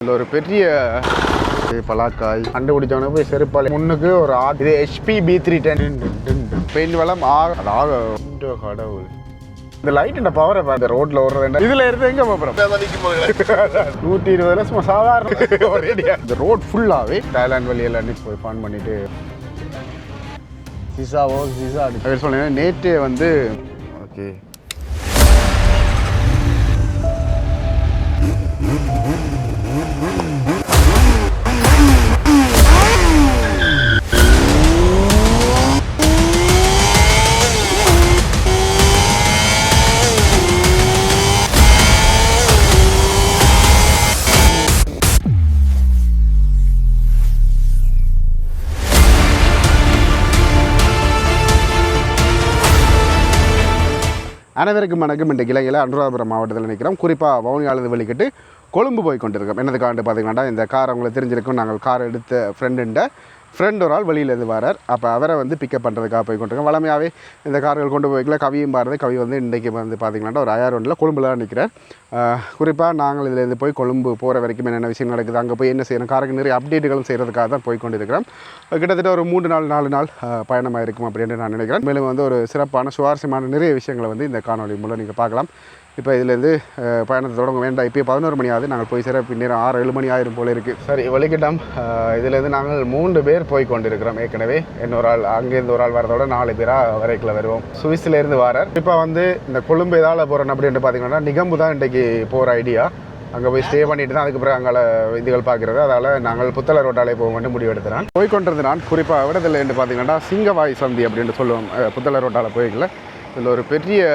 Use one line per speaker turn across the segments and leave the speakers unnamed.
இதில் ஒரு பெரிய பலாக்காய் கண்டுபிடிச்சவன போய் செருப்பால். முன்னுக்கு ஒரு ஆட் இது HP P three ten paint வளம் ஆக ஆக கடவுள். இந்த லைட் இந்த பவரை பார்த்து ரோட்ல ஓடுறது இதுல இருந்து எங்க போறோம்? நூற்றி இருபது சும்மா சாதாரண இந்த ரோட் ஃபுல்லாவே தாய்லாந்து வழியில் அன்னைக்கு போய் ஃபன் பண்ணிட்டு சிசாவோ சிசா அவர் சொன்னேன் நேற்று வந்து ஓகே அனைவருக்கும் வணக்கம். இன்றைக்கு இலங்கையில் அனுராதபுரம் மாவட்டத்தில் நிற்கிறோம். குறிப்பாக வவுனியாளது வெளிக்கிட்டு கொழும்பு போய் கொண்டிருக்கோம் என்னதுக்காண்டு பார்த்தீங்கன்னா இந்த கார் அவங்களுக்கு தெரிஞ்சிருக்கும். நாங்கள் கார் எடுத்த ஃப்ரெண்டுண்ட ஃப்ரெண்ட் ஒரு ஆள் வெளியிலேருந்து வரார். அப்போ அவரை வந்து பிக்கப் பண்ணுறதுக்காக போய் கொண்டிருக்கோம் வளமையாகவே இந்த கார்கள் கொண்டு போய்க்கல. கவியும் பாருது கவி வந்து இன்றைக்கு வந்து பார்த்திங்கன்னா ஒரு ஐயாயிரம் ஒன்றில் கொழும்புல தான் நிற்கிறார் குறிப்பாக நாங்கள் இதிலேருந்து போய் கொழும்பு போகிற வரைக்கும் என்னென்ன விஷயம் நடக்குது அங்கே போய் என்ன செய்யணும் காருக்கு நிறைய அப்டேட்டுகளும் செய்கிறதுக்காக தான் போய் கொண்டிருக்கிறோம். கிட்டத்தட்ட ஒரு மூன்று நாள் நாலு நாள் பயணமாக இருக்கும் அப்படின்னு நான் நினைக்கிறேன். மேலும் வந்து ஒரு சிறப்பான சுவாரஸ்யமான நிறைய விஷயங்களை வந்து இந்த காணொளி மூலம் நீங்கள் பார்க்கலாம். இப்போ இதுலேருந்து பயணத்தை தொடங்க வேண்டாம். இப்போ பதினோரு மணி ஆகுது. நாங்கள் போய் சேர பின்னேரம் ஆறு ஏழு மணி ஆயிரம் போல இருக்குது சரி வலிக்கிட்டம். இதுலேருந்து நாங்கள் மூன்று பேர் போய் கொண்டிருக்கிறோம் ஏற்கனவே. இன்னொரு ஆள் அங்கேருந்து ஒரு ஆள் வரதோட நாலு பேராக வரைக்கில் வருவோம். சுவிஸ்லேருந்து வரார். இப்போ வந்து இந்த கொழும்பு எதால் போகிறோம் அப்படின்ட்டு பார்த்தீங்கன்னா நிகம்பு தான் இன்றைக்கு போகிற ஐடியா. அங்கே போய் ஸ்டே பண்ணிட்டு தான் அதுக்கு பிறகு அங்கே இதுகள் பார்க்குறது. அதால் நாங்கள் புத்தள ரோட்டாலே போக வேண்டும் முடிவு போய் கொண்டிருந்த நான் குறிப்பாக விடதில்லை என்று பார்த்தீங்கன்னா சிங்கவாய் சந்தி அப்படின்ட்டு சொல்லுவோம். புத்தள ரோட்டால் போய்க்கல. இதில் ஒரு பெரிய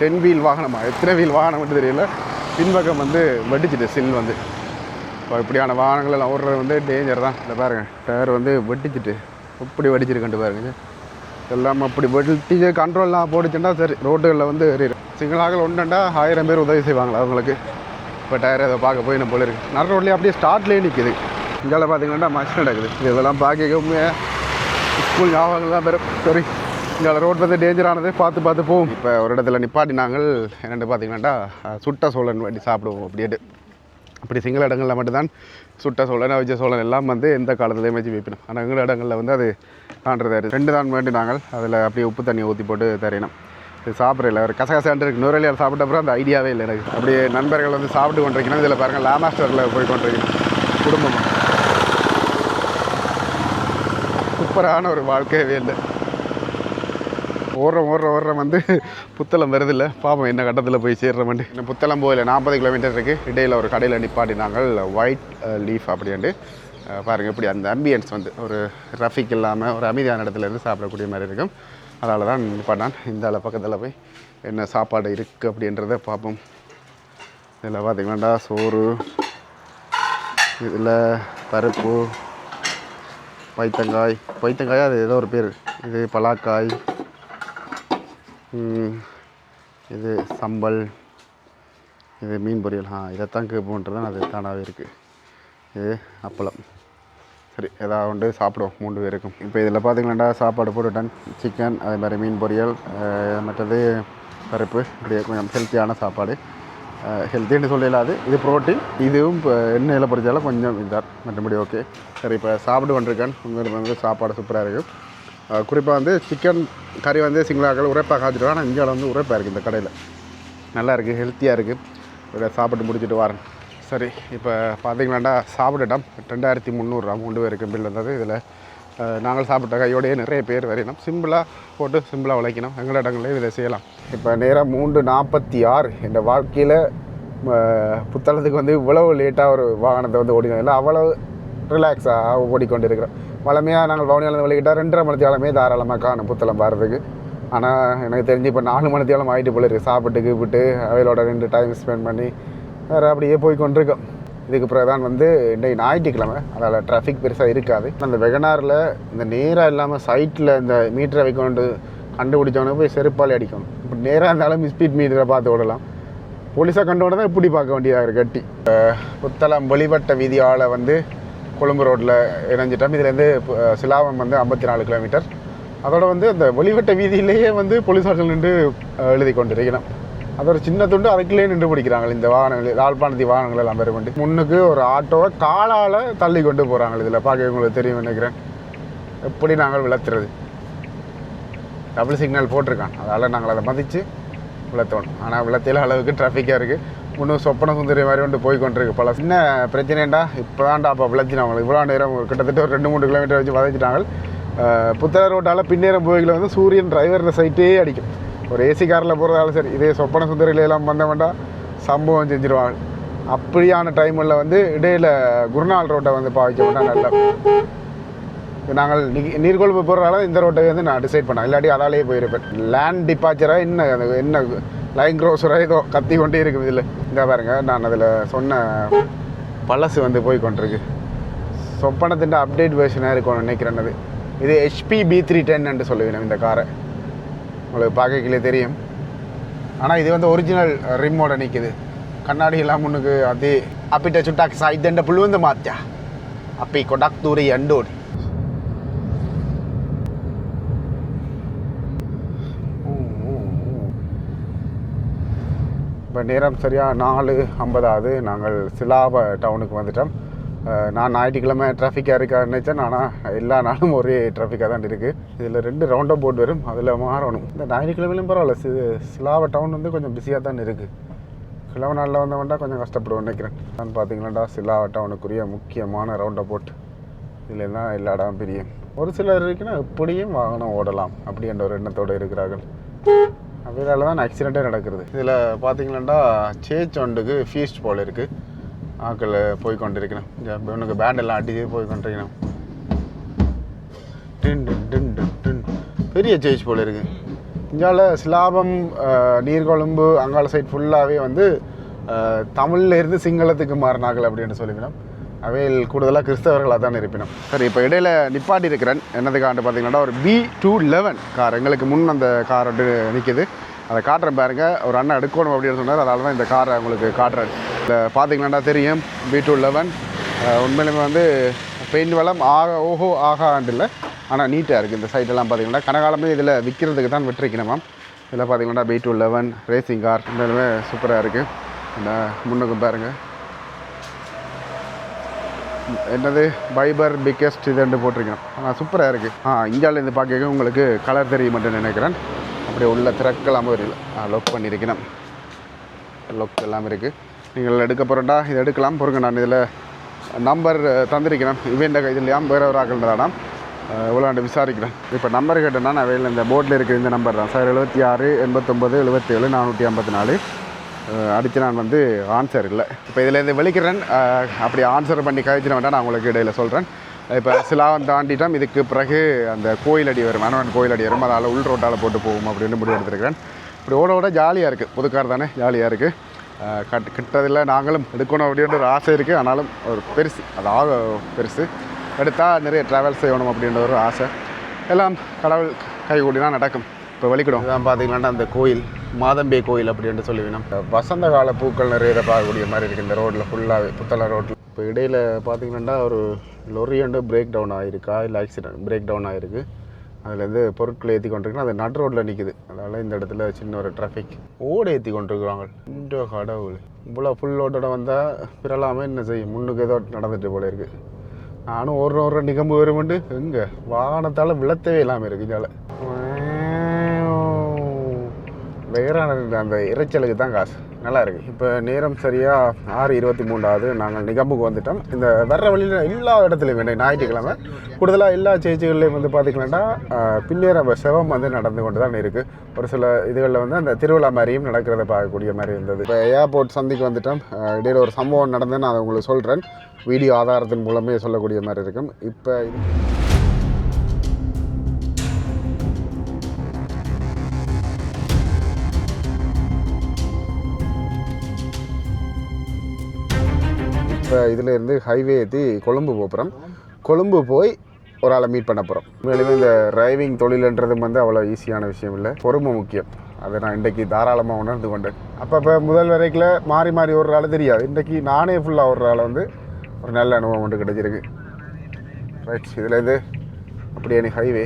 டென் வீல் வாகனமா? எத்தனை வீல் வாகனம் மட்டும் தெரியல. பின்பக்கம் வந்து வெடிச்சிட்டு சில் வந்து. இப்போ இப்படியான வாகனங்கள் எல்லாம் ஓடுறது வந்து டேஞ்சர் தான். இந்த பாருங்க டயர் வந்து வெடிச்சிட்டு இப்படி வெடிச்சிருக்கன்ட்டு பாருங்க. எல்லாம் அப்படி வெட்டிச்சு கண்ட்ரோல்லாம் போட்டுச்சுன்னா சரி ரோட்டுகளில் வந்து எறியும் சிங்களாக ஒன்றுண்டா ஆயிரம் பேர் உதவி செய்வாங்களா அவங்களுக்கு? இப்போ டயர் அதை பார்க்க போய் நம்ம போல இருக்கு. நல்ல ரோட்லேயே அப்படியே ஸ்டார்ட்லேயே நிற்குது இங்கே பார்த்தீங்கன்னா மச் நடக்குது இதெல்லாம் பார்க்க உண்மையாக ஸ்கூல் ஞாபகங்கள் தான் பெரும் சரி இங்கே ரோட் வந்து டேஞ்சரானது பார்த்து பார்த்து போகும் இப்போ ஒரு இடத்துல நிப்பாட்டி நாங்கள் என்னென்னு பார்த்தீங்கன்னாட்டா சுட்ட சோழன் வண்டி சாப்பிடுவோம் அப்படியே. அப்படி சிங்கள இடங்களில் மட்டும்தான் சுட்ட சோழன் அவிச்ச சோழன் எல்லாம் வந்து எந்த காலத்துலேயும் வச்சு வைப்பினோம். ஆனால் எங்கள் இடங்களில் வந்து அது காண்றதாரு ரெண்டு தான் வேண்டி நாங்கள் அதில் அப்படியே உப்பு தண்ணி ஊற்றி போட்டு தரையணும் இது சாப்பிட்றல ஒரு கசகசாண்டு இருக்கு. நுரலியால் சாப்பிட்ட அப்புறம் அந்த ஐடியாவே இல்லை எனக்கு. அப்படியே நண்பர்கள் வந்து சாப்பிட்டு கொண்டிருக்கணும். இதில் பாருங்கள் லாமாஸ்டரில் போய் கொண்டிருக்கணும். குடும்பம். சூப்பரான ஒரு வாழ்க்கையவே இல்லை. ஓடுறோம் ஓடுற ஓடுற வந்து புத்தளம் வருதில்ல. பாப்போம் என்ன கட்டத்தில் போய் சேர்றோம்ட்டு இன்னும் புத்தளம் போகல. நாற்பது கிலோமீட்டர் இருக்குது இடையில் ஒரு கடையில் நிப்பாட்டினாங்கள் ஒயிட் லீஃப் uh, அப்படின்ட்டு. பாருங்கள் பாருங்க இப்படி அந்த அம்பியன்ஸ் வந்து ஒரு ரஃபிக் இல்லாமல் ஒரு அமைதியான இடத்துல இருந்து சாப்பிடக்கூடிய மாதிரி இருக்கும். அதனால தான் நிப்பாட்டான் இந்த அளவு பக்கத்தில் போய் என்ன சாப்பாடு இருக்குது அப்படின்றத பார்ப்போம். இதில் பார்த்தீங்கன்னா சோறு. இதில் பருப்பு. பைத்தங்காய் பைத்தங்காய் அது ஏதோ ஒரு பேர். இது பலாக்காய். இது சம்பல் இது மீன் பொரியல். ஆ இதைத்தான் கேட்போன்றது அது தானாகவே இருக்குது இது அப்பளம். சரி எதாவது ஒன்று சாப்பிடுவோம் மூன்று பேருக்கும். இப்போ இதில் பார்த்தீங்கன்னா சாப்பாடு போட்டுட்டேன். சிக்கன் அதே மாதிரி மீன் பொரியல் மற்றது பருப்பு. இப்படி கொஞ்சம் ஹெல்த்தியான சாப்பாடு. ஹெல்த்தின்னு சொல்லலாது இது ப்ரோட்டீன் இதுவும் இப்போ எண்ணெயில் பொரிச்சாலும் கொஞ்சம் இதாக மற்றபடி ஓகே சரி இப்போ சாப்பிட்டு கொண்டிருக்கேன். உங்களுக்கு வந்து சாப்பாடு சூப்பராக இருக்கும் குறிப்பாக வந்து சிக்கன் கறி வந்து சிங்களாக்கள் உரைப்பாக காய்ச்சிட்டு ஆனால் இந்தியாவில் வந்து உரைப்பாக இருக்குது இந்த கடையில். நல்லா இருக்குது ஹெல்த்தியாக இருக்குது இதை சாப்பிட்டு முடிச்சுட்டு வரேன். சரி இப்போ பார்த்தீங்களாண்டா சாப்பிட்டுட்டோம். ரெண்டாயிரத்தி முந்நூறுரூவா கொண்டு பேருக்கு பில் வந்தது. இதில் நாங்கள் சாப்பிட்ட கையோடையே நிறைய பேர் வரையணும் சிம்பிளாக போட்டு சிம்பிளாக உழைக்கணும். எங்கள் இடங்களே இதை செய்யலாம். இப்போ நேராக மூன்று நாற்பத்தி ஆறு. இந்த வாழ்க்கையில் புத்தளத்துக்கு வந்து இவ்வளவு லேட்டாக ஒரு வாகனத்தை வந்து ஓடினதில்லை அவ்வளவு ரிலாக்ஸாக ஓடிக்கொண்டு இருக்கிறேன் வளமையாக நாங்கள் பவனியாளர் வழிகிட்டால் ரெண்டரை மணி தாராளமாக காணும் புத்தளம் பாடுறதுக்கு ஆனால் எனக்கு தெரிஞ்சு இப்போ நாலு மணி ஆகிட்டு போல இருக்குது சாப்பிட்டு கூப்பிட்டு அவையோட ரெண்டு டைம் ஸ்பெண்ட் பண்ணி வேறு அப்படியே போய் கொண்டிருக்கோம். இதுக்கு பிறகு தான் வந்து இன்றைக்கு ஞாயிற்றுக்கிழமை. அதால் டிராஃபிக் பெருசாக இருக்காது. அந்த வெகனாரில் இந்த நேராக இல்லாமல் சைட்டில் இந்த மீட்டரை வைக்கொண்டு கண்டுபிடிச்சவனுக்கு போய் செருப்பாலே அடிக்கணும். இப்போ நேராக இருந்தாலும் ஸ்பீட் மீட்டரை பார்த்து விடலாம் போலீஸாக கண்டு தான் இப்படி பார்க்க வேண்டியதாக இருக்குது கட்டி. புத்தளம் வெளிவட்ட வீதியால் வந்து கொழும்பு ரோட்டில் இணைஞ்சிட்டோம் இதுலேருந்து சிலாவம் வந்து ஐம்பத்தி நாலு கிலோமீட்டர் அதோட வந்து அந்த வெளிவட்ட வீதியிலேயே வந்து போலீஸார்கள் நின்று எழுதி கொண்டிருக்கணும் அதோட சின்ன துண்டு அதுக்குள்ளே நின்று பிடிக்கிறாங்க. இந்த வாகனங்கள் யாழ்ப்பாணத்தி வாகனங்கள் எல்லாம் பேர் வண்டி முன்னுக்கு ஒரு ஆட்டோவை காலால் தள்ளி கொண்டு போகிறாங்க இதில். பார்க்க உங்களுக்கு தெரியும் நினைக்கிறேன். எப்படி நாங்கள் விளத்துறது? டபுள் சிக்னல் போட்டிருக்கான். அதால் நாங்கள் அதை மதித்து விளத்தணும். ஆனால் விளத்தையில் அளவுக்கு டிராஃபிக்காக இருக்குது இன்னும் சொப்பன சுந்தரி மாதிரி வந்து போய் கொண்டிருக்கு. பல சின்ன பிரச்சனைண்டா இப்போ தான்டா அப்போ விளச்சினாங்க இவ்வளோ நேரம் கிட்டத்தட்ட ஒரு ரெண்டு மூணு கிலோமீட்டர் வச்சு வதச்சிட்டாங்க புத்தக ரோட்டால் பின்னேறம் போய்களை வந்து சூரியன் டிரைவர் சைட்டே அடிக்கும். ஒரு ஏசி காரில் போகிறதாலும் சரி இதே சொப்பன சுந்தரியில எல்லாம் வந்தவன்டா சம்பவம் செஞ்சிருவாங்க. அப்படியான டைமில் வந்து இடையில் குருநாள் ரோட்டை வந்து பாவிக்க மாட்டா நல்லா நாங்கள் நி- நீர்கொழும்பு போகிறதால இந்த ரோட்டை வந்து நான் டிசைட் பண்ணேன். இல்லாட்டி அதாலேயே போயிருப்பேன். லேண்ட் டிபாச்சராக என்ன என்ன லைன் க்ரோஸரோ ஏதோ கத்தி கொண்டே இருக்குது இதில். இங்கே பாருங்கள் நான் அதில் சொன்ன பழசு வந்து போய் கொண்டிருக்கு. சொப்பனத்தின் அப்டேட் வேர்ஷனாக இருக்கும் நினைக்கிறேன் அது. இது ஹெச்பி பி த்ரீ டென்னு சொல்லுவேன் இந்த காரை. உங்களுக்கு பார்க்கலே தெரியும். ஆனால் இது வந்து ஒரிஜினல் ரிம்மோட நிற்குது கண்ணாடி எல்லாம் முன்னுக்கு அது அப்பிட்ட சுட்டாக்கு சாய்தண்ட புழுவந்து மாத்தியா. அப்பி கொடாக் தூரி அண்டோடு நேரம் சரியாக நாலு ஐம்பதாவது. நாங்கள் சிலாப டவுனுக்கு வந்துட்டோம். நான் ஞாயிற்றுக்கிழமை டிராஃபிக்காக இருக்கா நினச்சேன். ஆனால் எல்லா நாளும் ஒரே டிராஃபிக்காக தான் இருக்குது இதில் ரெண்டு ரவுண்ட் போர்டு வரும். அதில் மாறணும். இந்த ஞாயிற்றுக்கிழமையிலும் பரவாயில்ல. சி சிலாப டவுன் வந்து கொஞ்சம் பிஸியாக தான் இருக்குது கிழமை நாளில் வந்தவன்டா கொஞ்சம் கஷ்டப்படுவேன் நினைக்கிறேன். நான் பார்த்தீங்களாண்டா சிலாவ டவுனுக்குரிய முக்கியமான ரவுண்டை போட் இதில் தான் எல்லா இடம் பிரியும். ஒரு சிலர் இருக்குன்னா எப்படியும் வாகனம் ஓடலாம். அப்படின்ற ஒரு எண்ணத்தோடு இருக்கிறார்கள். அதனால தான் ஆக்சிடெண்ட்டே நடக்கிறது. இதில் பார்த்தீங்கன்னா சேச் ஒன்றுக்கு ஃபீஸ்ட் போல் இருக்குது ஆக்கள் போய் கொண்டிருக்கணும். உனக்கு பேண்டெல்லாம் அடிச்சு போய் கொண்டிருக்கணும். டின் டின் டின் பெரிய சேச் போல் இருக்குது இங்கால சிலாபம் நீர்கொழும்பு அங்கால சைட் ஃபுல்லாகவே வந்து தமிழ்லேருந்து இருந்து சிங்களத்துக்கு மாறினார்கள் அப்படின்னு சொல்லிக்கணும் அவையில் கூடுதலாக கிறிஸ்தவர்களாக தான் இருப்பினோம். சரி இப்போ இடையில நிப்பாட்டி இருக்கிறேன் என்னதுக்காண்டு பார்த்தீங்கன்னா ஒரு பி டூ லெவன் கார். எங்களுக்கு முன் அந்த கார் வந்து நிற்கிது அதை காட்டுறேன் பாருங்கள் ஒரு அண்ணன் எடுக்கணும் அப்படின்னு சொன்னார். அதனால தான் இந்த காரை உங்களுக்கு காட்டுறேன். இதில் பார்த்தீங்கன்னா தெரியும் பி டூ லெவன் உண்மையிலுமே வந்து பெயிண்ட் வளம் ஆக ஓஹோ ஆகாண்டு இல்லை ஆனால் நீட்டாக இருக்குது இந்த சைட்டெல்லாம் பார்த்தீங்கன்னா கனகாலமே இதில் விற்கிறதுக்கு தான் விட்டுருக்கணுமாம் இதில் பார்த்தீங்கன்னா P two eleven racing car இந்த சூப்பராக இருக்குது இந்த முன்னுக்கும் பாருங்கள் என்னது? பைபர் பிக்கெஸ்ட் இதுன்னு போட்டிருக்கேன். ஆனால் சூப்பராக இருக்குது ஆ இந்தியாவிலேருந்து பார்க்க உங்களுக்கு கலர் தெரிய மட்டும் நினைக்கிறேன். அப்படியே உள்ள திறக்கலாம் வரையில் லொக் பண்ணியிருக்கிறேன் லொக் எல்லாம் இருக்குது நீங்கள் எடுக்க போகிறோண்டா இதை எடுக்கலாம். பொறுங்க நான் இதில் நம்பர் தந்திருக்கிறேன். இவன் இதுலையாம் வேறு ஒரு ஆக்கள்ன்றதாடாம் இவ்வளோ விசாரிக்கிறேன். இப்போ நம்பர் கேட்டேன்னா நான் வெளியில் இந்த போர்டில் இருக்கிற இந்த நம்பர் தான். சார் எழுபத்தி ஆறு எண்பத்தொம்பது எழுபத்தேழு நானூற்றி ஐம்பத்தி நாலு. அடித்து நான் வந்து ஆன்சர் இல்லை. இப்போ இதிலேருந்து வெளிக்கிறேன் அப்படி ஆன்சர் பண்ணி கழிச்சின வேண்டாம் நான் உங்களுக்கு இடையில சொல்கிறேன் இப்போ சிலாவன் தாண்டிட்டோம். இதுக்கு பிறகு அந்த கோயில் அடி வரும். மனவன் கோயில் அடி வரும். அதால் உள் ரோட்டால் போட்டு போகும் அப்படின்னு முடிவு எடுத்துருக்கிறேன். இப்படி ஓட ஓட ஜாலியாக இருக்குது புதுக்கார் தானே? ஜாலியாக இருக்குது கட் கிட்டதில் நாங்களும் எடுக்கணும் அப்படின்ற ஒரு ஆசை இருக்குது ஆனாலும் ஒரு பெருசு அது ஆக பெருசு. எடுத்தால் நிறைய ட்ராவல் செய்யணும் அப்படின்ற ஒரு ஆசை. எல்லாம் கடவுள் கை நடக்கும். இப்போ வெளிக்கிடும் இதான் பார்த்தீங்கன்னா அந்த கோயில் மாதம்பே கோயில் அப்படின்னு சொல்லுவேன் வசந்த கால பூக்கள் நிறைய பார்க்கக்கூடிய மாதிரி இருக்குது இந்த ரோட்டில் ஃபுல்லாகவே புத்தள ரோட்டில் இப்போ இடையில் பார்த்தீங்கன்னா ஒரு லொரி வந்து பிரேக் டவுன் ஆகிருக்கா இல்லை ஆக்சிடென்ட் பிரேக் டவுன் ஆகிருக்கு அதுலேருந்து பொருட்களை ஏற்றி கொண்டிருக்குன்னா அது நட் ரோட்டில் நிற்குது அதனால் இந்த இடத்துல சின்ன ஒரு டிராஃபிக் ஓடு ஏற்றி கொண்டிருக்கிறாங்க. இந்த கடவுள். இவ்வளோ ஃபுல் லோட்டோட வந்தால் பிறலாமல் என்ன செய்யும்? முன்னுக்கு ஏதோ நடந்துட்டு போல இருக்குது நானும் ஒரு ஒரு நிகம்பு வருமெண்டு. எங்கே? வாகனத்தால் விளத்தவே இல்லாமல் இருக்குது இதால். வேறான அந்த இறைச்சலுக்கு தான் காசு. நல்லா இருக்குது இப்போ நேரம் சரியாக ஆறு இருபத்தி மூணாவது நாங்கள் நிகம்புக்கு வந்துட்டோம். இந்த வர்ற வழியில் எல்லா இடத்துலையும் வேண்டிய ஞாயிற்றுக்கிழமை. கூடுதலாக எல்லா சேர்ச்சிகள்லையும் வந்து பார்த்திங்கன்னா பின்னேற செவம் வந்து நடந்து கொண்டு தான் இருக்குது ஒரு சில இதுகளில் வந்து அந்த திருவிழா மாதிரியும் நடக்கிறத பார்க்கக்கூடிய மாதிரி இருந்தது. இப்போ ஏர்போர்ட் சந்திக்கு வந்துட்டோம். அஹ் இடையில ஒரு சம்பவம் நடந்து நான் அதை உங்களுக்கு சொல்கிறேன் வீடியோ ஆதாரத்தின் மூலமே சொல்லக்கூடிய மாதிரி இருக்கும். இப்போ இப்போ இதிலேருந்து ஹைவே ஏற்றி கொழும்பு போகிறோம் கொழும்பு போய் ஒரு ஆளை மீட் பண்ண போகிறோம் உண்மையிலுமே இந்த டிரைவிங் தொழிலுன்றதும் வந்து அவ்வளோ ஈஸியான விஷயம் இல்லை. பொறுமை முக்கியம். அதை நான் இன்றைக்கி தாராளமாக உணர்ந்து கொண்டேன். அப்பப்போ முதல் வரைக்கில் மாறி மாறி ஒரு ஆள் தெரியாது. இன்றைக்கி நானே ஃபுல்லாக ஒரு ஆளை வந்து ஒரு நல்ல அனுபவம் ஒன்று கிடைச்சிருக்கு. ரைட் இதில் இது அப்படியே ஹைவே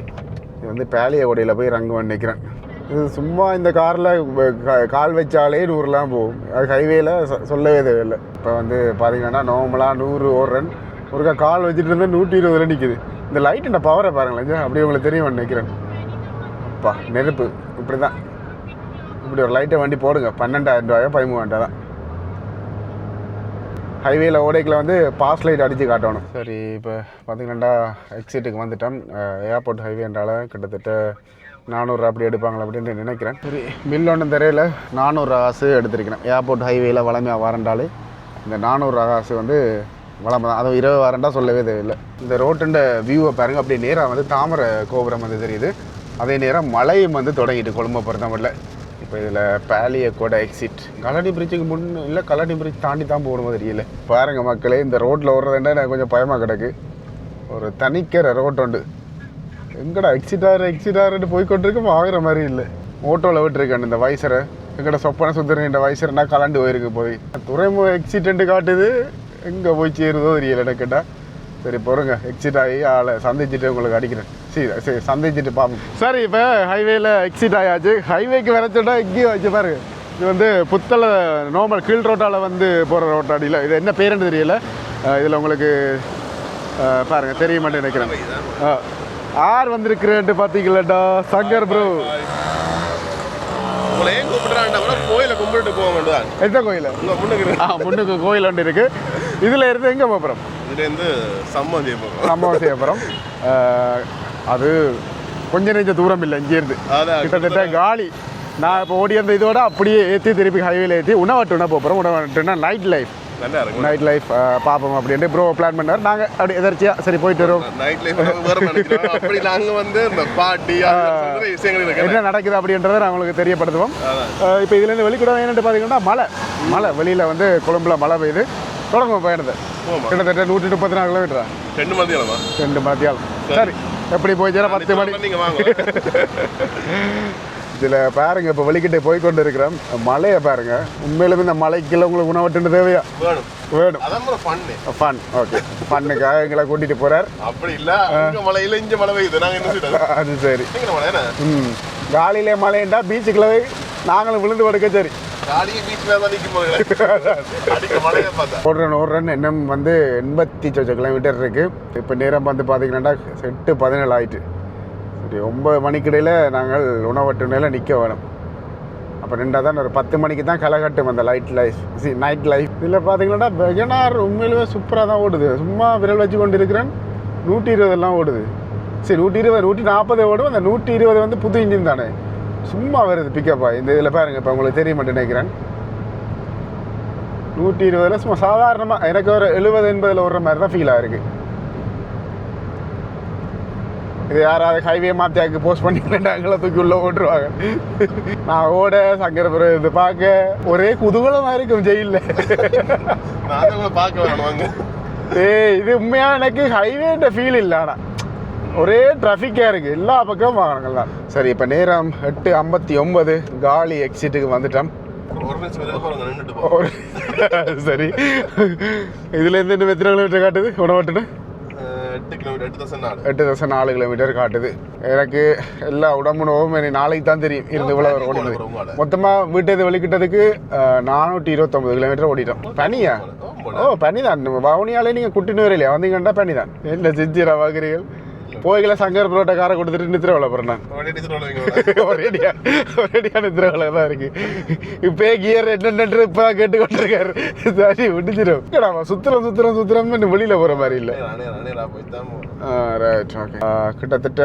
இது வந்து பேலிய ஓடையில் போய் ரங்குவன் நிற்கிறேன் இது சும்மா இந்த காரில் கால் வச்சாலே நூறுலாம் போகும். அது ஹைவேல சொல்லவே தேவையில்லை. இப்போ வந்து பார்த்தீங்கன்னா நார்மலாக நூறு ஓடுறேன். ஒருக்கா கால் வச்சுட்டு இருந்தால் நூற்றி இருபதுல நிற்குது இந்த லைட்டின் பவரை பாருங்களேன். அப்படி உங்களுக்கு தெரியும் நிற்கிறேன் அப்பா நெருப்பு. இப்படி தான் இப்படி ஒரு லைட்டை வண்டி போடுங்க. பன்னெண்டாயிரம் ரூபாயோ பதிமூவாயிரம் தான். ஹைவேல ஓடைக்கில் வந்து பாஸ் லைட் அடித்து காட்டணும். சரி இப்போ பார்த்தீங்கன்னா எக்ஸிட்டுக்கு வந்துட்டோம். ஏர்போர்ட் ஹைவேன்றால கிட்டத்தட்ட நானூறுரூவா அப்படி எடுப்பாங்களா அப்படின்னு நினைக்கிறேன். சரி. பில் ஒன்றும் தெரியல. நானூறுரூவா காசு எடுத்திருக்கிறேன். ஏர்போர்ட் ஹைவேல வளமையாக வரண்டாலே. இந்த நானூறுரூவா காசு வந்து வளமை தான். அதுவும் இரவு வரண்டா சொல்லவே தேவையில்லை. இந்த ரோட்டுண்ட வியூவை பாருங்க. அப்படியே நேராக வந்து தாமரை கோபுரம் வந்து தெரியுது. அதே நேரம் மழையும் வந்து தொடங்கிட்டு கொழும்பை பொறுத்தமட்டில். இப்போ இதில் பேலியக்கோட எக்ஸிட் கலனி பிரிட்ஜுக்கு முன் இல்லை கலனி பிரிட்ஜ் தாண்டி தான் போகணுமோ தெரியல. பாருங்க மக்களே இந்த ரோட்டில் ஓடுறதுண்டா எனக்கு கொஞ்சம் பயமாக கிடக்கு. ஒரு தனிக்கிற ரோட் உண்டு. எங்கடா எக்ஸிட் ஆகிற எக்ஸிட் ஆகிறன்னு ஆகிற மாதிரி இல்லை. ஓட்டோவில் விட்டுருக்கேன் இந்த வைசரை எங்கட சொப்பன சுந்தரம் இந்த வைசர்னா கலண்டு போயிருக்கு போய். துறைமுக எக்ஸிடென்ட் காட்டுது. எங்கே போய் சேருதோ தெரியல எனக்கு கேட்டா சரி பொறுங்க. எக்ஸிட் ஆகி ஆளை சந்திச்சுட்டு உங்களுக்கு அடிக்கிறேன். சரி சரி சந்திச்சுட்டு பார்ப்போம் சரி இப்போ ஹைவேல எக்ஸிட் ஆயாச்சு. ஹைவேக்கு வர சொன்னா எங்கேயும் வச்சு பாருங்க இது வந்து புத்தள நார்மல் கீழ் ரோட்டால் வந்து போகிற ரோட்டாடியில் இது என்ன பேருன்னு தெரியல. இதில் உங்களுக்கு அஹ், பாருங்க தெரிய மாட்டேன் நினைக்கிறேன். ஆர் வந்திருக்கிறேன்ட்டு பார்த்தீங்களாடா? சங்கர் ப்ரோ
உங்களை ஏன் கூப்பிடுறாங்கன்னா கூட கோயிலை கும்பிட்டு போக வேண்டியதான்
எந்த கோயில்?
முன்னுக்கு.
ஆ முன்னுக்கு கோயில் ஒன்று இருக்கு. இதில் இருந்து எங்கே போகிறோம்
இதுலேருந்து போகும்
அமாவாசையப்புறம் அது கொஞ்ச நெஞ்ச தூரம் இல்லை இங்கேருந்து கிட்டத்தட்ட காலி. நான் இப்போ ஓடி அந்த இதோட அப்படியே ஏற்றி திருப்பி ஹைவேல ஏற்றி உணவட்டுனா போகிறோம் உணவட்டுனா நைட் லைஃப்
நல்லா இருக்கும்.
நைட் லைஃப் பார்ப்போம் அப்படின்ட்டு ப்ரோ பிளான் பண்ணார். நாங்கள் அப்படி எதர்ச்சியாக சரி போயிட்டு வரோம்.
நைட் லைஃப் அப்படி நாங்க வந்து இந்த பாட்டி
என்ன நடக்குது அப்படின்றத நான் உங்களுக்கு தெரியப்படுத்துவோம். இப்போ இதுலேருந்து வெளிக்கூட என்னட்டு பார்த்தீங்கன்னா மழை மழை வெளியில் வந்து கொழும்புல மழை பெய்யுது. தொடங்கும் பயணத்தை. கிட்டத்தட்ட நூற்றி முப்பத்தி நாலு கிலோமீட்டரா
ரெண்டு மதியானமா
ரெண்டு மத்தியால் சரி. எப்படி போய் பத்து மணி?
வாங்க.
இதில் பாருங்க இப்போ வெளிக்கிட்டு போய் கொண்டு இருக்கிறோம் மலையை பாருங்க. உண்மையிலுமே இந்த மலைக்குள்ள உங்களுக்கு உணவட்டுன்னு தேவையா?
வேணும். ஒரு
ஃபன் ஓகே ஃபன்னுக்காக எங்களை கூட்டிகிட்டு போகிறார்
அப்படி இல்ல மழையில இங்க மழை பெய்யுது. நாங்க என்ன செய்யறது
அது சரி. ம். காலையிலே மழைண்டா பீச்சுக்குள்ள போய் நாங்களும் விழுந்து படுக்க சரி.
பார்த்தா.
ஓடுறன் ஓடுறன் இன்னும் வந்து எண்பத்தி சொச்ச கிலோமீட்டர் இருக்குது இப்போ நேரம் வந்து பார்த்தீங்கன்னா எட்டு பதினேழு ஆயிட்டு. ஒம்பது மணிக்கிடையில் நாங்கள் உணவட்டுனையில் நிற்க வேணும். அப்போ நின்றா தான் ஒரு பத்து மணிக்கு தான் களைகட்டும் அந்த லைட் லைஃப் சி நைட் லைஃப் இதில் பார்த்தீங்கன்னா வெகனார் உண்மையிலேயே சூப்பராக தான் ஓடுது. சும்மா விரல் வச்சு கொண்டு இருக்கிறேன் நூற்றி இருபதெல்லாம் ஓடுது. சரி நூற்றி இருபது நூற்றி நாற்பது ஓடும். அந்த நூற்றி இருபது வந்து புது இன்ஜின் தானே. சும்மா வருது பிக்கப்பா இந்த இதில் பாருங்கள் இப்போ உங்களுக்கு தெரிய மாட்டேன் நினைக்கிறேன். நூற்றி இருபதில் சும்மா சாதாரணமாக எனக்கு ஒரு எழுபது எண்பதில் ஓடுற மாதிரி தான் ஃபீலாக இருக்குது இது யாராவது ஹைவே மாத்தியாக்கு போஸ்ட் பண்ணிக்கிறாங்களோ தூக்கி உள்ள ஓட்டுருவாங்க நான் ஓட சங்கரபுரம் இது பார்க்க ஒரே குதூகலமா இருக்கும் ஜெயிலில்.
பார்க்க
ஏய் இது உண்மையா? எனக்கு ஹைவேன்ற ஃபீல் இல்லை ஆனால் ஒரே டிராஃபிக்காக இருக்குது எல்லா பக்கமும் வாகனங்கள் தான் சரி இப்போ நேரம் எட்டு ஐம்பத்தி ஒன்பது. காலி எக்ஸிட்டுக்கு வந்துட்டோம். சரி. இதுலேருந்து இன்னும் எத்தனை கிலோமீட்டர் காட்டுது? உணவட்டுன்னு
எட்டு தசம் நாலு
கிலோமீட்டர் காட்டுது. எனக்கு எல்லா உடம்புணவும் எனக்கு நாளைக்கு தான் தெரியும். இருந்து இவ்வளோ ஓடினது. மொத்தமாக வீட்டை வெளிக்கிட்டதுக்கு நானூற்றி இருபத்தொம்பது கிலோமீட்டர் ஓடிட்டோம். பனியா? ஓ பனி தான் வவுனியாலே நீங்கள் குட்டின்னு வரையிலையா? வந்தீங்கன்னா பனி தான் என்ன செஞ்சிரா பார்க்குறீர்கள் போய்களை சங்கர் புரோட்டா காரை கொடுத்துட்டு நித்திரவலை
வருவீங்க
ஒரேடியா ஒரேடியா நித்திரவலை தான் இருக்கு. இப்போ கியர் என்னென்னு இப்போ கேட்டு கொண்டிருக்காரு சரி விட்டுச்சிடும் கேடாமா சுத்திரம் சுத்திரம் சுத்திரம் வெளியில் போகிற மாதிரி இல்லை.
போறேன்.
ரைட் ஓகே கிட்டத்தட்ட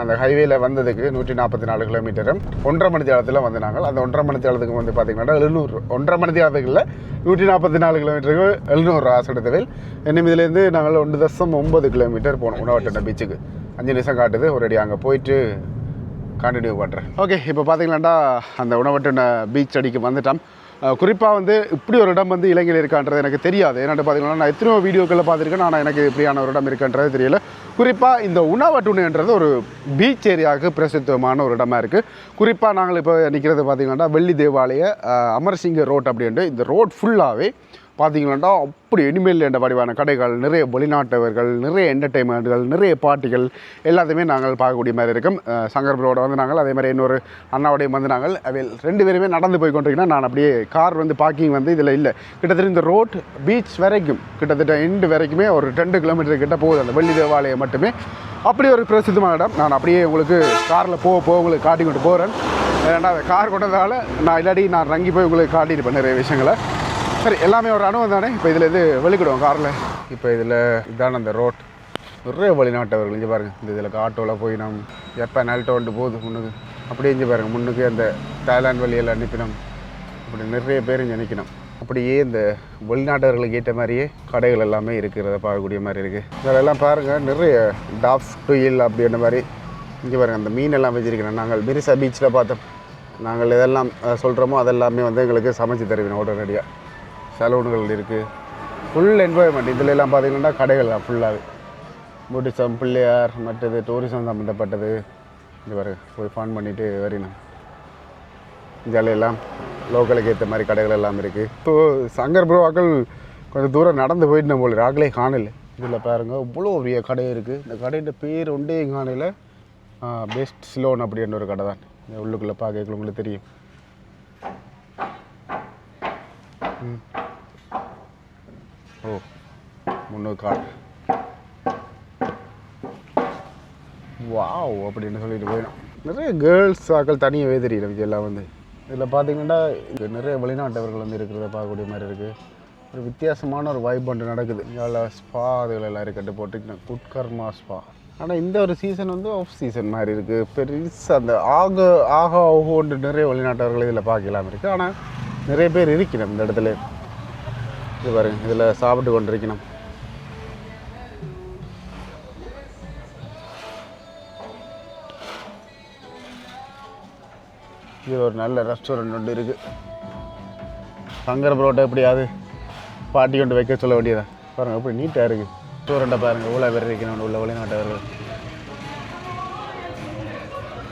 அந்த ஹைவேல வந்ததுக்கு நூற்றி நாற்பத்தி நாலு கிலோமீட்டரும் ஒன்றரை மணி தேளத்தில் வந்து நாங்கள் அந்த ஒன்றரை மணி தேளத்துக்கு வந்து பார்த்தீங்கன்னா எழுநூறு. ஒன்றரை மணி தேளத்துக்கு இல்லை நூற்றி நாற்பத்தி நாலு கிலோமீட்டருக்கு எழுநூறு ஆசை இன்னும் இதுலேருந்து நாங்கள் ஒன்று தசம் ஒன்பது கிலோமீட்டர் போனோம் உணவட்டன பீச்சுக்கு அஞ்சு நிமிஷம் காட்டுது ஒரு அடி அங்கே போயிட்டு கண்டினியூ பண்ணுறேன் ஓகே இப்போ பார்த்தீங்களாண்டா அந்த உணவட்டின பீச் அடிக்கு வந்துட்டோம். குறிப்பாக வந்து இப்படி ஒரு இடம் வந்து இலங்கையில் இருக்கான்றது எனக்கு தெரியாது. ஏன்னா பார்த்தீங்கன்னா நான் எத்தனையோ வீடியோக்களில் பார்த்துருக்கேன். ஆனால் எனக்கு இப்படியான ஒரு இடம் இருக்குன்றது தெரியல. குறிப்பாக இந்த உணவட்டுணைன்றது ஒரு பீச் ஏரியாவுக்கு பிரசித்தமான ஒரு இடமா இருக்குது குறிப்பாக நாங்கள் இப்போ நிற்கிறது பார்த்தீங்கன்னா வெள்ளி தேவாலய அமர்சிங்க ரோட் அப்படின்ட்டு இந்த ரோட் ஃபுல்லாகவே பார்த்தீங்களாண்டா அப்படி இனிமேல் என்ற வடிவான கடைகள் நிறைய வெளிநாட்டவர்கள் நிறைய என்டர்டெயின்மெண்ட்கள் நிறைய பார்ட்டிகள் எல்லாத்தையுமே நாங்கள் பார்க்கக்கூடிய மாதிரி இருக்கும். அஹ் சங்கர் ப்ரோட வந்து நாங்கள் அதே மாதிரி இன்னொரு அண்ணாவோடையும் வந்து நாங்கள். அவையில் ரெண்டு பேருமே நடந்து போய் கொண்டிருக்கீங்கன்னா நான் அப்படியே கார் வந்து பார்க்கிங் வந்து இதில் இல்லை. கிட்டத்தட்ட இந்த ரோட் பீச் வரைக்கும் கிட்டத்தட்ட எண்டு வரைக்குமே ஒரு ரெண்டு கிலோமீட்டர் கிட்ட போகுது அந்த வெள்ளி தேவாலயம் மட்டுமே. அப்படி ஒரு பிரசித்தமான இடம். நான் அப்படியே உங்களுக்கு காரில் போக போக உங்களுக்கு காட்டி கொண்டு போகிறேன் ஏன்னா கார் கொண்டதால் நான் இல்லாட்டி நான் ரங்கி போய் உங்களுக்கு காட்டியிருப்பேன் நிறைய விஷயங்களை. சரி எல்லாமே ஒரு அனுபவம் தானே? இப்போ இதில் இது வெளிக்கிடுவோம் காரில். இப்போ இதில் இதான அந்த ரோட். நிறைய வெளிநாட்டவர்கள் இங்கே பாருங்கள் இந்த இதில் ஆட்டோவில் போய் நம் எப்போ நல்ட்டோ வந்து போகுது முன்னுக்கு. அப்படியே இங்கே பாருங்கள் முன்னுக்கு அந்த தாய்லாந்து வழியில் அனுப்பினோம் அப்படி நிறைய பேர் இங்கே நிற்கணும் அப்படியே இந்த வெளிநாட்டவர்களுக்கு ஏற்ற மாதிரியே கடைகள் எல்லாமே இருக்கிறத பார்க்கக்கூடிய மாதிரி இருக்குது இதெல்லாம் பாருங்கள் நிறைய டாஃப் டுயில் அப்படின்ற மாதிரி. இங்கே பாருங்கள் அந்த மீன் எல்லாம் வச்சுருக்கிறேன் நாங்கள் மிரிசா பீச்சில் பார்த்தோம். நாங்கள் எதெல்லாம் சொல்கிறோமோ அதெல்லாமே வந்து எங்களுக்கு சமைச்சு தருவேன் உடனடியாக சலூன்கள் இருக்குது ஃபுல் என்வாயன்மெண்ட் இதில் எல்லாம் பார்த்தீங்கன்னா கடைகள் தான் ஃபுல்லாகவே புட்டிசம் பிள்ளையார் மற்றது டூரிசம் சம்மந்தப்பட்டது இது வர போய் ஃபோன் பண்ணிவிட்டு வரணும் ஜாலியெல்லாம் லோக்கலுக்கு ஏற்ற மாதிரி கடைகள் எல்லாம் இருக்குது இப்போது சங்கர் புரோவாக்கள் கொஞ்சம் தூரம் நடந்து போயிட்டு போல ராக்களே காணல. இதில் பாருங்கள் இவ்வளோ பெரிய கடை இருக்குது இந்த கடையின் பேர் ஒன்றே காணையில் பெஸ்ட் சிலோன் அப்படின்ற ஒரு கடை தான். இந்த உள்ளுக்குள்ளே பார்க்கல உங்களுக்கு தெரியும். ம். ஓ முந்நூறு கார்டு வாவ் அப்படின்னு சொல்லிட்டு போயிடும். நிறைய கேர்ள்ஸ் ஆக்கள் தனியாகவே தெரியல இதெல்லாம் வந்து. இதில் பார்த்தீங்கன்னா இங்கே நிறைய வெளிநாட்டவர்கள் வந்து இருக்கிறத பார்க்கக்கூடிய மாதிரி இருக்குது ஒரு வித்தியாசமான ஒரு வைப் ஒன்று நடக்குது. இங்கே ஸ்பா அதுகள் எல்லாம் இருக்கட்டு போட்டுக்கிட்டேன் குட்கர்மா ஸ்பா ஆனால் இந்த ஒரு சீசன் வந்து ஆஃப் சீசன் மாதிரி இருக்குது பெருசு அந்த ஆக ஆக ஓகோண்டு நிறைய வெளிநாட்டவர்கள் இதில் பார்க்கலாம் இருக்குது ஆனால் நிறைய பேர் இருக்கணும் இந்த இடத்துல. இது பாருங்க இதில் சாப்பிட்டு கொண்டிருக்கணும். இது ஒரு நல்ல ரெஸ்டாரண்ட் ஒன்று இருக்குது சங்கர் புரோட்டை எப்படியாவது பாட்டி கொண்டு வைக்க சொல்ல வேண்டியதா? பாருங்கள் எப்படி நீட்டாக இருக்குது ரெஸ்டாரண்ட்டை பாருங்கள் இவ்வளோ பேர் இருக்கணும் உள்ள வெளிநாட்டவர்கள்.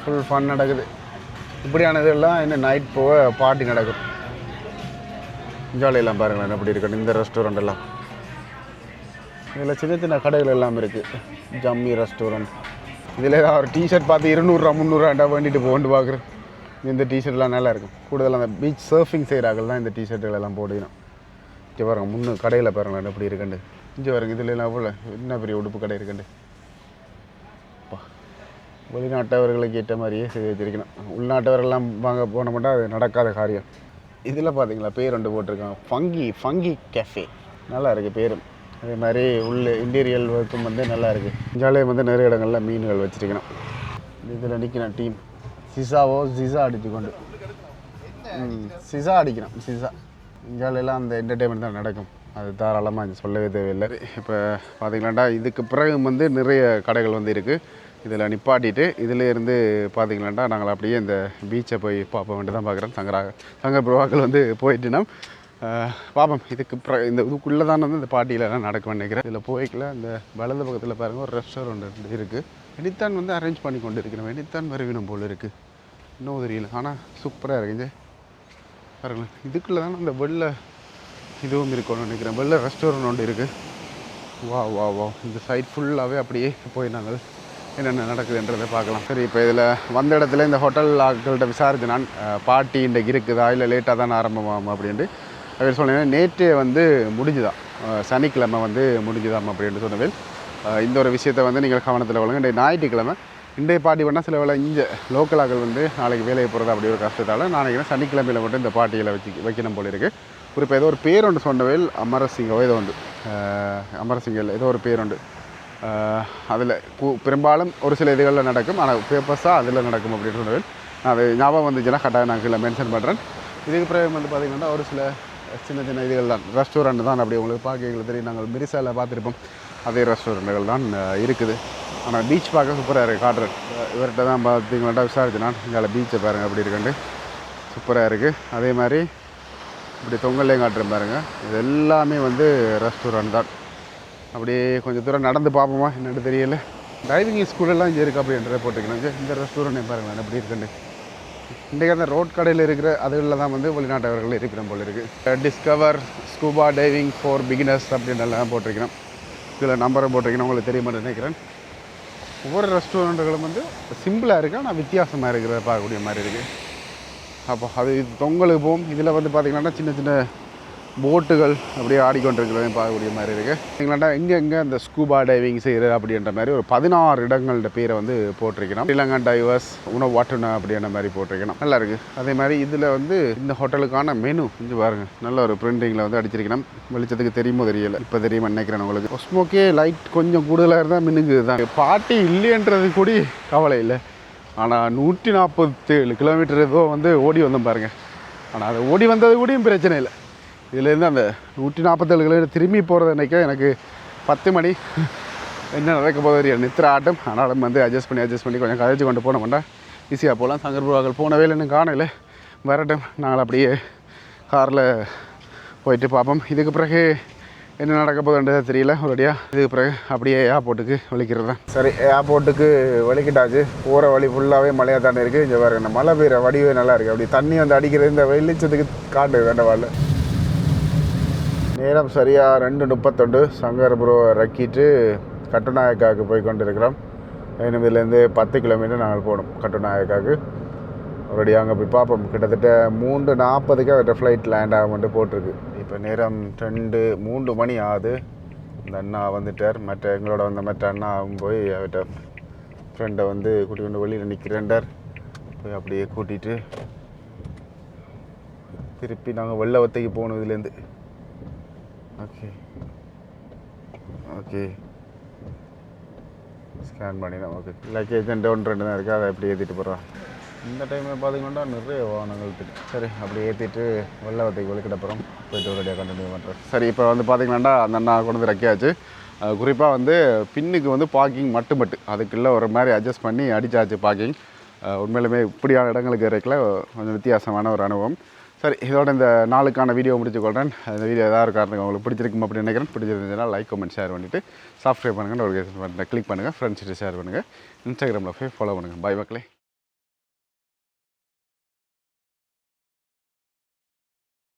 ஃபுல் ஃபன் நடக்குது. இப்படியானதெல்லாம் இன்னும் நைட் போக பார்ட்டி நடக்கும். ஜாலியெல்லாம் பாருங்களேன் எப்படி இருக்கணும் இந்த ரெஸ்டாரண்ட் எல்லாம். இதில் சின்ன சின்ன கடைகள் எல்லாம் இருக்குது ஜம்மி ரெஸ்டாரண்ட் இதில் ஏதாவது ஒரு டிஷர்ட் பார்த்து இருநூறுரூவா முந்நூறுவாண்டா வேண்டிட்டு போகண்டு பார்க்குறேன் இந்த டிஷர்ட்லாம் நல்லா இருக்கும். கூடுதல் அந்த பீச் சர்ஃபிங் செய்கிறார்கள் தான் இந்த டிஷர்ட்டுகள் எல்லாம் போடுகிறோம் இங்கே பாருங்கள் முன்னு கடையில் பாருங்களேன் எப்படி இருக்குண்டு இங்கே பாருங்க இதில் எல்லாம் போல என்ன பெரிய உடுப்பு கடை இருக்குண்டு அப்பா. வெளிநாட்டவர்களுக்கு ஏற்ற மாதிரியே செய்து வச்சிருக்கணும். உள்நாட்டவர்கள்லாம் வாங்க போன மட்டும் அது நடக்காத காரியம். இதில் பார்த்தீங்களா பேர் ரெண்டு போட்டிருக்கான் ஃபங்கி ஃபங்கி கேஃபே நல்லா இருக்குது பேரும். அதே மாதிரி உள்ள இன்டீரியல் ஒர்க்கும் வந்து நல்லா இருக்குது ஜாலியாக வந்து நிறைய இடங்களில் மீன்கள் வச்சிருக்கணும். இதில் நிற்கணும் டீம் சிசாவோ சிசா அடித்து கொண்டு சிசா அடிக்கணும் சிசா. ஜாலியெல்லாம் அந்த என்டர்டெயின்மெண்ட் தான் நடக்கும். அது தாராளமாக சொல்லவே தேவையில்லை. இப்போ பார்த்தீங்களாண்டா இதுக்கு பிறகு வந்து நிறைய கடைகள் வந்து இருக்குது இதில் நிப்பாட்டிட்டு இதிலேருந்து பார்த்தீங்களாண்டா நாங்கள் அப்படியே இந்த பீச்சை போய் பார்ப்போம் வேண்டி தான் பார்க்குறோம். சங்கரா சங்கர் பிரபாக்கள் வந்து போயிட்டுனா பாப்பம் இதுக்கு ப்ர இந்த இதுக்குள்ளே தான் வந்து இந்த பார்ட்டியிலலாம் நடக்கும்னு நினைக்கிறேன். இதில் போய்க்கல. இந்த வலது பக்கத்தில் பாருங்கள் ஒரு ரெஸ்டாரண்ட் இருக்குது வெடித்தான் வந்து அரேஞ்ச் பண்ணி கொண்டு இருக்கிறேன் வெடித்தான் வருவினம் போல் இருக்குது இன்னும் தெரியல ஆனால் சூப்பராக இருக்குது பாருங்களேன். இதுக்குள்ளே தானே அந்த வெள்ளை இதுவும் இருக்கும்னு நினைக்கிறேன். வெள்ளை ரெஸ்டாரண்ட் ஒன்று இருக்குது வா வா வா. இந்த சைட் ஃபுல்லாகவே அப்படியே போய் நாங்கள் என்னென்ன நடக்குதுன்றதை பார்க்கலாம். சரி இப்போ இதில் வந்த இடத்துல இந்த ஹோட்டல் ஆட்கள்கிட்ட விசாரிச்சு நான் அஹ், பார்ட்டி இன்றைக்கு இருக்குதா இல்லை லேட்டாக தான் ஆரம்பமாகும் அப்படின்ட்டு. அவர் சொன்னேன் நேற்றே வந்து முடிஞ்சுதான். சனிக்கிழமை வந்து முடிஞ்சுதாம் அப்படின்ட்டு சொன்னவேல் இந்த ஒரு விஷயத்தை வந்து நீங்கள் கவனத்தில் கொள்ளுங்க. இன்றைய ஞாயிற்றுக்கிழமை இன்றைய பார்ட்டி பண்ணால் சில வேலை இங்கே லோக்கலாக்கள் வந்து நாளைக்கு வேலையை போகிறது அப்படி ஒரு கஷ்டத்தால் நாளைக்கு சனிக்கிழமையில் மட்டும் இந்த பாட்டியில் வச்சு வைக்கணும் போல இருக்குது குறிப்பாக ஏதோ ஒரு பேர் ஒன்று சொன்னவேல் அமரசிங்கோ ஏதோ உண்டு அமரசிங்கல் ஏதோ ஒரு பேர் ஒன்று. அதில் பெரும்பாலும் ஒரு சில இதுகளில் நடக்கும். ஆனால் பேப்பர்ஸாக அதில் நடக்கும் அப்படின்னு சொன்னவேல் நான் அது ஞாபகம் வந்துச்சுன்னா கட்டாயம் நான் கீழே மென்ஷன் பண்ணுறேன் இதுக்கு பிறகு வந்து பார்த்திங்கன்னா ஒரு சில சின்ன சின்ன இதுகள் தான். ரெஸ்டாரண்ட் தான் அப்படி உங்களுக்கு பார்க்க எங்களுக்கு தெரியும். நாங்கள் மிரிசாவில் பார்த்துருப்போம். அதே ரெஸ்டாரண்ட்டுகள் தான் இருக்குது. ஆனால் பீச் பார்க்க சூப்பராக இருக்குது காட்டுறேன். இவர்கிட்ட தான் பார்த்தீங்கன்னா விசாரிச்சு நான் இங்கே பீச்சை பாருங்கள் அப்படி இருக்குண்டு சூப்பராக இருக்குது அதே மாதிரி இப்படி தொங்கல்லையும் காட்டுறேன் பாருங்கள் இது எல்லாமே வந்து ரெஸ்டாரண்ட் தான். அப்படியே கொஞ்சம் தூரம் நடந்து பார்ப்போமா என்னன்னு தெரியல. டிரைவிங் ஸ்கூலெல்லாம் இங்கே இருக்குது அப்படின்றத போட்டுக்கணும் இந்த ரெஸ்டாரண்ட் பாருங்களேன் எப்படி இருக்குன்னு. இன்றைக்கு அந்த ரோட் கடையில் இருக்கிற அதுகளில் தான் வந்து வெளிநாட்டவர்கள் இருப்பிடம் போல் இருக்குது discover scuba diving for beginners அப்படின்றலாம் போட்டிருக்கிறோம். இதில் நம்பரும் போட்டிருக்கணும் உங்களுக்கு தெரியுமா நினைக்கிறேன். ஒவ்வொரு ரெஸ்டாரண்ட்டுகளும் வந்து சிம்பிளாக இருக்குது ஆனால் வித்தியாசமாக இருக்கிறத பார்க்கக்கூடிய மாதிரி இருக்குது அப்போ அது தொங்கலுக்கு போகும். இதில் வந்து பார்த்திங்கன்னா சின்ன சின்ன போட்டுகள் அப்படியே ஆடிக்கொண்டிருக்கிறதையும் பார்க்கக்கூடிய மாதிரி இருக்குது எங்களாண்டா எங்கே எங்கே அந்த ஸ்கூபா டைவிங் செய்கிறது அப்படின்ற மாதிரி ஒரு பதினாறு இடங்கள்ட பேரை வந்து போட்டிருக்கணும். ஸ்ரீலங்கன் டைவர்ஸ் உணவு வாட்டுனா அப்படின்ற மாதிரி போட்டிருக்கணும். நல்லா இருக்குது அதே மாதிரி இதில் வந்து இந்த ஹோட்டலுக்கான மெனு இங்கே பாருங்கள் நல்ல ஒரு பிரிண்டிங்கில் வந்து அடிச்சிருக்கணும். வெளிச்சத்துக்கு தெரியுமோ தெரியல. இப்போ தெரியுமா நினைக்கிறேன் உங்களுக்கு. Oh, ஒஸ்மோக்கே லைட் கொஞ்சம் கூடுதலாக இருந்தால் மினுங்கு தான் பாட்டி இல்லைன்றது கூட கவலை இல்லை. ஆனால் நூற்றி நாற்பத்தேழு கிலோமீட்டர் ஏதோ வந்து ஓடி வந்தோம் பாருங்கள் ஆனால் அது ஓடி வந்தது கூடயும் பிரச்சனை இல்லை. இதுலேருந்து அந்த நூற்றி நாற்பத்தேழு கிலோமீட்டர் திரும்பி போகிறது நினைக்க எனக்கு பத்து மணி. என்ன நடக்க போகுது நித்திர ஆட்டம். ஆனாலும் வந்து அட்ஜஸ்ட் பண்ணி அட்ஜஸ்ட் பண்ணி கொஞ்சம் கழிச்சு கொண்டு போனோம்னா ஈஸியாக போகலாம். சங்கர் போனவே போன வேலை இன்னும் காணல. வரட்டும். நாங்கள் அப்படியே காரில் போயிட்டு பார்ப்போம். இதுக்கு பிறகு என்ன நடக்க போகுதுன்றது தெரியல. ஒருபடியாக இதுக்கு பிறகு அப்படியே ஏர்போர்ட்டுக்கு வலிக்கிறது தான். சரி ஏர்போர்ட்டுக்கு வலிக்கிட்டாச்சு. போகிற வழி ஃபுல்லாகவே மழையாக தானே இருக்குது இங்கே பாருங்க மழை பெய்கிற வடிவே நல்லா இருக்குது அப்படி தண்ணி வந்து அடிக்கிறது இந்த வெளிச்சத்துக்கு காட்டு வேண்டவாள் நேரம் சரியாக ரெண்டு முப்பத்தொண்டு சங்கரபுரம் ரக்கிட்டு கட்டுநாயக்காவுக்கு போய் கொண்டிருக்கிறோம். இருக்கிறோம் இதுலேருந்து பத்து கிலோமீட்டர் நாங்கள் போகணும் கட்டுநாயக்காவுக்கு. ஆல்ரெடி அங்கே போய் பார்ப்போம். கிட்டத்தட்ட மூன்று நாற்பதுக்கு அவர்கிட்ட ஃப்ளைட் லேண்ட் ஆகும்ட்டு போட்டிருக்கு. இப்போ நேரம் ரெண்டு மூன்று மணி ஆகுது. இந்த அண்ணா வந்துட்டார். மற்ற எங்களோட வந்த மற்ற அண்ணா போய் அவர்கிட்ட ஃப்ரெண்டை வந்து கூட்டி கொண்டு வெளியில் நிற்கிறேன்டார் போய் அப்படியே கூட்டிகிட்டு திருப்பி நாங்கள் வெள்ளவத்தைக்கு போகணும் இதுலேருந்து ஓகே ஓகே ஸ்கேன் பண்ணிடலாம் ஓகே லக்கேஜ் டவுன் ரெண்டு தான் இருக்குது அதை எப்படி ஏற்றிட்டு போகிறோம் இந்த டைமில் பார்த்தீங்கன்னா நிறைய வாகனங்கள் இருக்குது சரி அப்படி ஏற்றிட்டு வெள்ளவத்தைக்கு வெளிக்கிட்ட போகிறோம் போயிட்டு ஒரேடியாக கண்டினியூ பண்ணுறோம் சரி இப்போ வந்து பார்த்தீங்கன்னா அந்த அண்ணா கொண்டு வந்து ரக்கியாச்சு குறிப்பாக வந்து பின்னுக்கு வந்து பார்க்கிங் மட்டு மட்டு அதுக்குள்ளே ஒரு மாதிரி அட்ஜஸ்ட் பண்ணி அடிச்சாச்சு பார்க்கிங் உண்மையிலுமே இப்படியான இடங்களுக்கு இறக்கல. கொஞ்சம் வித்தியாசமான ஒரு அனுபவம். சரி இதோட இந்த நாளுக்கான வீடியோ முடிச்சுக்கொள்கிறேன் இந்த வீடியோ ஏதாவது ஒரு உங்களுக்கு பிடிச்சிருக்கும் அப்படின்னு நினைக்கிறேன். பிடிச்சிருந்துச்சுன்னா லைக் கமெண்ட் ஷேர் பண்ணிவிட்டு சப்ஸ்கிரைப் பண்ணுங்கள் ஒரு கிளிக் பண்ணுங்கள் ஃப்ரெண்ட்ஸ்கிட்ட ஷேர் பண்ணுங்கள் இன்ஸ்டாகிராமில் போய் ஃபாலோ பண்ணுங்கள் பை மக்களே.